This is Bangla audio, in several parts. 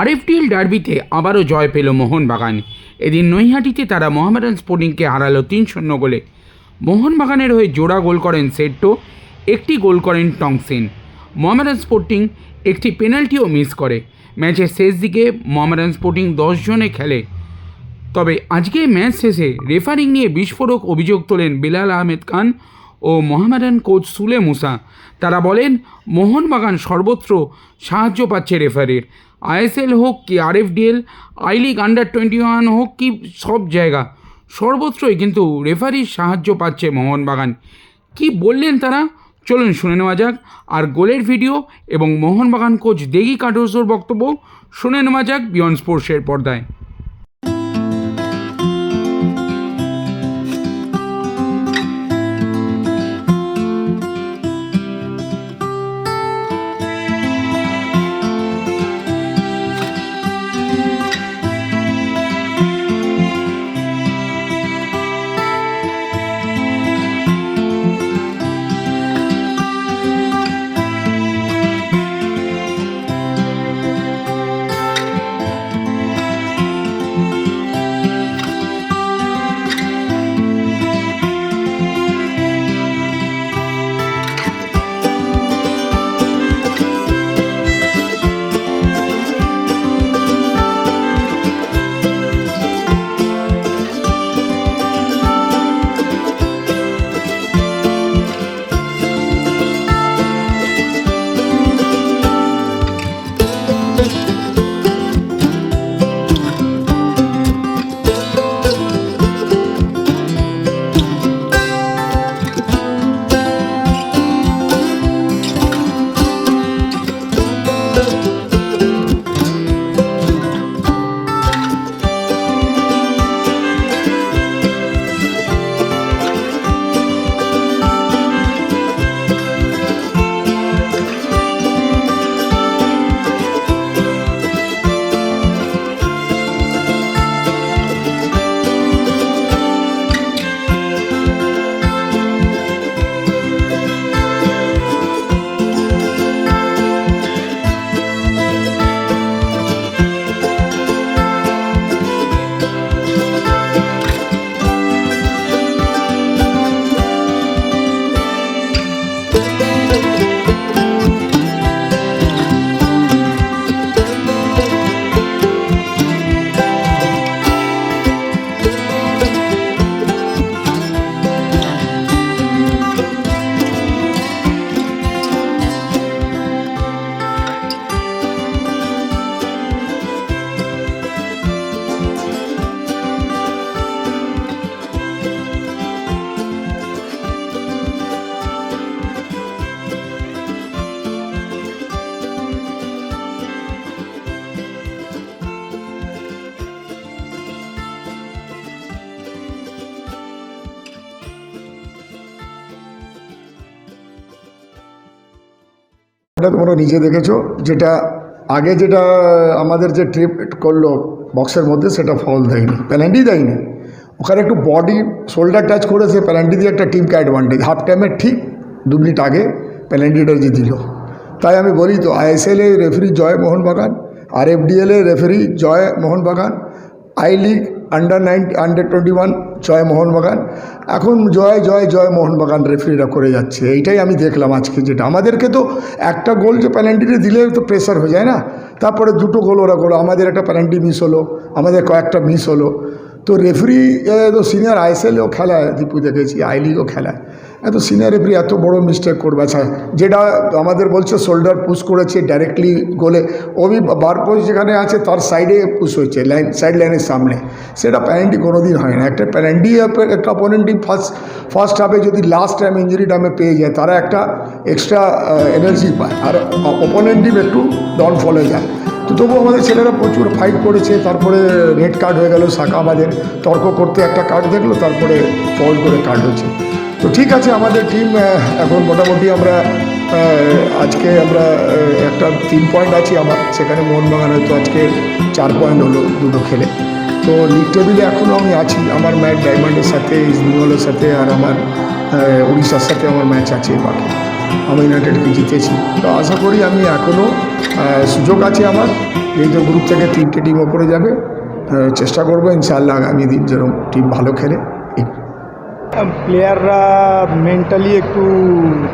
আরএফটিএল ডার্বিতে আবারও জয় পেল মোহনবাগান। এদিন নৈহাটিতে তারা মোহামেডান স্পোর্টিংকে হারালো তিন শূন্য গোলে। মোহনবাগানের হয়ে জোড়া গোল করেন সেট্টো, একটি গোল করেন টংসেন। মোহামেডান স্পোর্টিং একটি পেনাল্টিও মিস করে। ম্যাচের শেষ দিকে মোহামেডান স্পোর্টিং দশ জনে খেলে। তবে আজকে ম্যাচ শেষে রেফারিং নিয়ে বিস্ফোরক অভিযোগ তোলেন বিলাল আহমেদ খান ও মোহামেডান কোচ সুলে মুসা। তারা বলেন, মোহনবাগান সর্বত্র সাহায্য পাচ্ছে রেফারির। আইএসএল হোক কি RFDL, I league under twenty one হোক কি সব জায়গা, সর্বত্রই কিন্তু রেফারির সাহায্য পাচ্ছে মোহনবাগান। কি বললেন তারা? চলুন শুনে নেওয়া যাক। আর গোলের ভিডিও এবং মোহনবাগান কোচ দেগি কাটোসোর বক্তব্য শুনে নেওয়া যাক বিয়ন্ড স্পোর্টসের পর্দায়। এটা তোমরা নিজে দেখেছ। যেটা আগে যেটা, আমাদের যে ট্রিপ করল বক্সের মধ্যে, সেটা ফল দেয়নি প্যালেন্টি দেয়নি। ওখানে একটু বডি শোল্ডার টাচ করেছে প্যালেন্টি দিয়ে একটা টিমকে অ্যাডভান্টেজ হাফ টাইমের ঠিক দু মিনিট আগে প্যালেন্টিটা যে দিল। তাই আমি বলি তো আইএসএল এ রেফারি জয় মোহনবাগান আর এফডিএল এ referee Joy Mohun Bagan I league under nine, under twenty one, জয় মোহনবাগান এখন জয় জয় জয় মোহনবাগান রেফারিরা করে যাচ্ছে। এইটাই আমি দেখলাম আজকে যেটা। আমাদেরকে তো একটা গোল যে প্যালেন্টিতে দিলে তো প্রেশার হয়ে যায় না? তারপরে দুটো গোল ওরা করো আমাদের একটা প্যালেন্টি মিস হলো। আমাদের কয়েকটা মিস হলো। তো রেফারি তো সিনিয়র আইএসএলও খেলায়, দীপু দেখেছি। আই লিগও খেলায়। এত সিনিয়র রেফারি এত বড় মিস্টেক করবে। আচ্ছা যেটা আমাদের বলছে শোল্ডার পুশ করেছে ডাইরেক্টলি গোলে ওবি বার পোস্ট যেখানে আছে, তার সাইডে পুশ হয়েছে লাইন সাইড লাইনের সামনে। সেটা প্যারেন্টি কোনো দিন হয় না। একটা প্যারেন্টি একটা অপোনেন্ট ফার্স্ট ফার্স্ট হাফে যদি লাস্ট টাইম ইঞ্জুরি টাইমে পেয়ে যায়, তারা একটা এক্সট্রা এনার্জি পায়। আর অপোনেন্ট একটু ডাউনফল হয়ে যায়। তো তবুও আমাদের ছেলেরা প্রচুর ফাইট করেছে। তারপরে রেড কার্ড হয়ে গেল শাখা আমাদের তর্ক করতে একটা কার্ড দেখল, তারপরে ফল করে কার্ড হচ্ছে তো ঠিক আছে, আমাদের টিম এখন মোটামুটি আমরা আজকে আমরা একটা তিন পয়েন্ট আছি আমার, সেখানে মোহনবাগান হয়তো আজকে চার পয়েন্ট হলো দুটো খেলে। তো লিগ টেবিলে এখনও আমি আছি, আমার ম্যাচ ডায়মন্ডের সাথে ইস্ট সাথে, আর আমার উড়িষ্যার সাথে আমার ম্যাচ আছে বাকি। আমি ইউনাইটেডকে জিতেছি। তো আশা করি আমি এখনও সুযোগ আছে আমার, এই যে গ্রুপ থেকে তিনটে টিম ওপরে যাবে চেষ্টা করব, ইনশাআল্লাহ আগামী দিন যেরকম টিম ভালো খেলে। প্লেয়াররা মেন্টালি একটু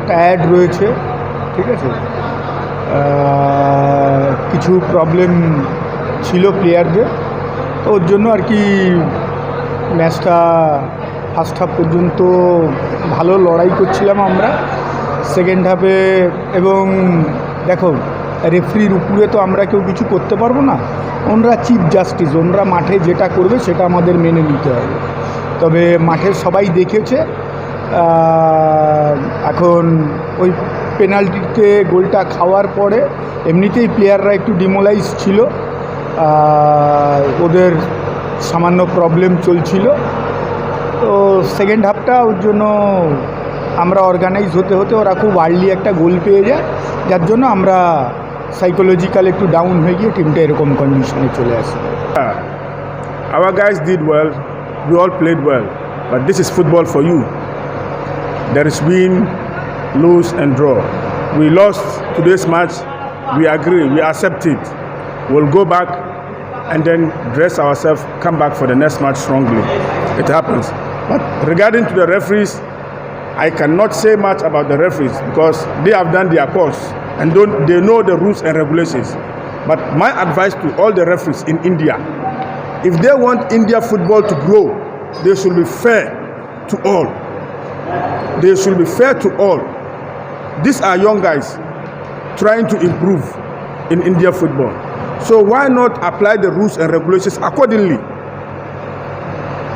টায়ার্ড রয়েছে, ঠিক আছে? কিছু প্রবলেম ছিল প্লেয়ারদের ওর জন্য আর কি ম্যাচটা ফার্স্ট হাফ পর্যন্ত ভালো লড়াই করছিলাম আমরা। সেকেন্ড হাফে এবং দেখো রেফরির উপরে তো আমরা কেউ কিছু করতে পারব না। ওনরা চিফ জাস্টিস ওনরা মাঠে যেটা করবে সেটা আমাদের মেনে নিতে হবে। তবে মাঠের সবাই দেখেছে এখন ওই পেনাল্টিতে গোলটা খাওয়ার পরে এমনিতেই প্লেয়াররা একটু ডিমোলাইজ ছিল। ওদের সামান্য প্রবলেম চলছিল। তো সেকেন্ড হাফটা ওর জন্য আমরা অর্গানাইজ হতে হতে ওরা খুব আর্লি একটা গোল পেয়ে যায়। যার জন্য আমরা সাইকোলজিক্যাল একটু ডাউন হয়ে গিয়ে টিমটা এরকম কন্ডিশনে চলে আসে। Our guys did well. We all played well. But this is football for you. There is win, lose, and draw. We lost today's match. We agree. We accept it. We'll go back and then dress ourselves, come back for the next match strongly. It happens. But regarding to the referees, I cannot say much about the referees because they have done their course and don't, they know the rules and regulations. But my advice to all the referees in India, if they want India football to grow, they should be fair to all. They should be fair to all. These are young guys trying to improve in India football. So why not apply the rules and regulations accordingly?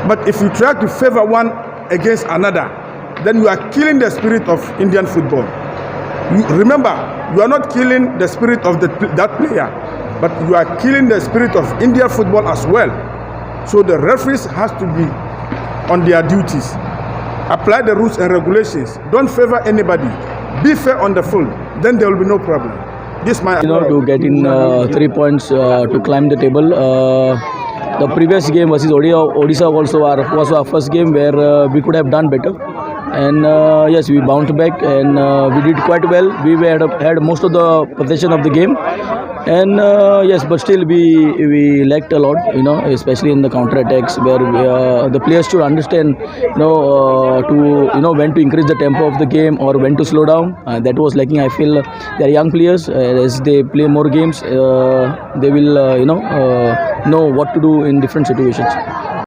But if you try to favor one against another, then you are killing the spirit of Indian football. You, remember, you are not killing the spirit of the, that player, but you are killing the spirit of India football as well. So the referees has to be on their duties. Apply the rules and regulations. Don't favor anybody. Be fair on the field. Then there will be no problem. This my you know to get in uh, three points uh, to climb the table. Uh, the previous game versus Odisha, Odisha also our, was our first game where uh, we could have done better. And uh, yes, we bounced back and uh, we did quite well. We had, had most of the possession of the game, and uh, yes, but still we we lacked a lot. You know, especially in the counter attacks where we, uh, the players should understand, you know, uh, to you know when to increase the tempo of the game or when to slow down. Uh, that was lacking. I feel they are young players. Uh, as they play more games, uh, they will uh, you know uh, know what to do in different situations.